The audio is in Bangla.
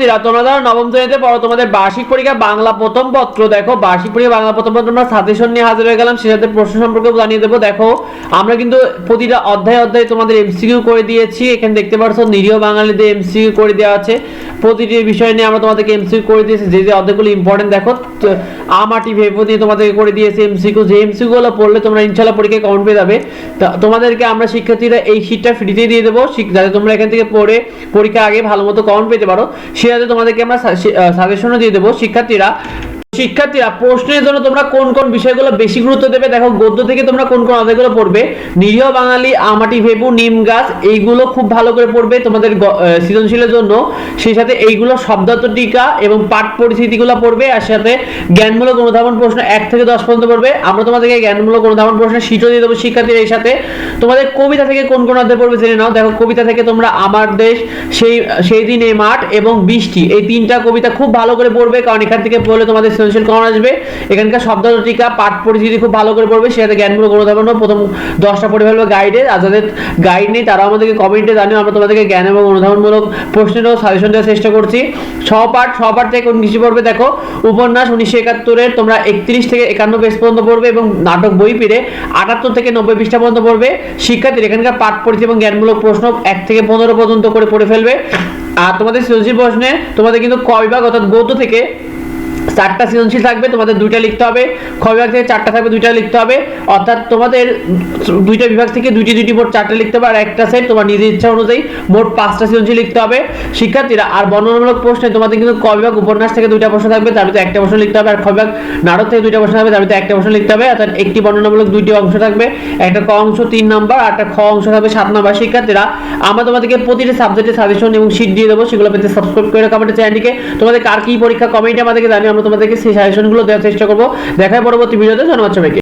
শিক্ষার্থীরা, তোমরা নবম শ্রেণীতে পড়ো, তোমাদের বার্ষিক পরীক্ষা বাংলা প্রথম পত্র, দেখো, বার্ষিক পরীক্ষা বাংলা প্রথম পত্র আমরা সাজেশন নিয়ে হাজির হয়ে গেলাম সেটাতে প্রশ্ন সম্পর্কে জানিয়ে দেবো। দেখো, আমরা কিন্তু প্রতিটা অধ্যায় অধ্যায় তোমাদের এমসিকিউ করে দিয়েছি, এখানে দেখতে পাচ্ছ নিরীহ বাঙালিদের এমসিকিউ করে দেওয়া আছে। প্রতিটি বিষয় নিয়ে আমরা তোমাদেরকে এমসিকিউ করে দিয়েছি, যে যে অধ্যায়গুলো ইম্পর্টেন্ট দেখো আমাটি ভেবো দিয়ে তোমাদেরকে করে দিয়েছি এমসিকিউ যে এমসিকিউ গুলো পড়লে তোমরা ইনশাল্লাহ পরীক্ষায় কমন পেয়ে যাবে। তোমাদেরকে আমরা শিক্ষার্থীরা এই শীটটা ফ্রিতে দিয়ে দেবো যাতে তোমরা এখান থেকে পড়ে পরীক্ষা আগে ভালো মতো কমন পেতে পারো। সেটাতে তোমাদেরকে আমরা সাজেশনও দিয়ে দেবো। শিক্ষার্থীরা শিক্ষার্থীরা, প্রশ্নের জন্য তোমরা কোন কোন বিষয়গুলো বেশি গুরুত্ব দেবে? দেখো, গদ্য থেকে তোমরা কোন কোন অধ্যায়গুলো পড়বে? নিরীহ বাঙালি, আমাটি ভেবু, নিম গাছ, এইগুলো খুব ভালো করে পড়বে তোমাদের সৃজনশীলের জন্য। সেই সাথে এইগুলো শব্দার্থ টিকা এবং পাঠ পরিস্থিতিগুলো পড়বে, আর সাথে জ্ঞানমূলক অনুধাবন প্রশ্ন এক থেকে দশ পর্যন্ত পড়বে। আমরা তোমাদেরকে জ্ঞানমূলক অনুধাবন প্রশ্নের শীটও দিয়ে দেবো শিক্ষার্থীরা এই সাথে। তোমাদের কবিতা থেকে কোন কোন অধ্যায় পড়বে জেনে নাও। দেখো, কবিতা থেকে তোমরা আমার দেশ, সেই সেই দিন মাঠ এবং বৃষ্টি, এই তিনটা কবিতা খুব ভালো করে পড়বে। কারণ এখান থেকে পড়লে তোমাদের সৃজনশীল কমন আসবে? এখানকার শব্দ টিকা, পাঠ পরিচিতি খুব ভালো করে পড়বে, সেটাতে জ্ঞানমূলক অনুধাবনও প্রথম দশটা পড়ে ফেলবে গাইডে আর যাদের গাইড নেই, তারাও আমাদেরকে কমেন্টে জানিও। আমরা তোমাদেরকে জ্ঞান এবং অনুধাবনমূলক প্রশ্নেরও সাজেশন দেওয়ার চেষ্টা করছি। সহপাঠ সহপাঠ থেকে কিছু পড়বে? দেখো, উপন্যাস উনিশশো একাত্তরের তোমরা একত্রিশ থেকে একান্ন পেজ পর্যন্ত পড়বে এবং নাটক বই পেরে আটাত্তর থেকে নব্বই পৃষ্ঠা পর্যন্ত পড়বে। শিক্ষার্থীর এখানকার পাঠ পরিচয় এবং জ্ঞানমূলক প্রশ্ন এক থেকে পনেরো পর্যন্ত করে পড়ে ফেলবে। আর তোমাদের সৃজনশীল প্রশ্নে তোমাদের কিন্তু ক বিভাগ অর্থাৎ গদ্য থেকে চারটা সৃজনশীল থাকবে, তোমাদের দুইটা লিখতে হবে। খ বিভাগ থেকে চারটা থাকবে, দুইটা লিখতে হবে। অর্থাৎ তোমাদের দুইটা বিভাগ থেকে দুইটি দুইটি মোট চারটা লিখতে হবে, আর একটা সেট তোমার নিজের ইচ্ছা অনুযায়ী মোট পাঁচটা সৃজনশীল লিখতে হবে। শিক্ষার্থীরা, আর বর্ণনামূলক প্রশ্নে তোমাদের কিন্তু ক বিভাগ, উপন্যাস থেকে দুইটা প্রশ্ন থাকবে, তার ভিতরে একটা প্রশ্ন লিখতে হবে, আর খ বিভাগ, নাটক থেকে দুইটা প্রশ্ন থাকবে, তার ভিতরে একটা প্রশ্ন লিখতে হবে। অর্থাৎ একটি বর্ণনামূলক দুইটি অংশ থাকবে, একটা ক অংশ তিন নাম্বার, আর একটা খ অংশ থাকবে সাত নাম্বার। শিক্ষার্থীরা, আমরা তোমাদেরকে প্রতিটি সাবজেক্টের সাজেশন এবং শিট দিয়ে দেবো, সেগুলো পেতে সাবস্ক্রাইব করে রাখো আমাদের চ্যানেলটিকে তোমাদের কার কি পরীক্ষা কমেন্টে আমাদেরকে জানিয়ে তোমাদেরকে সেই সাজেশনগুলো দেওয়ার চেষ্টা করব। দেখায় পরবর্তী ভিডিওতে ধন্যবাদ সবাইকে।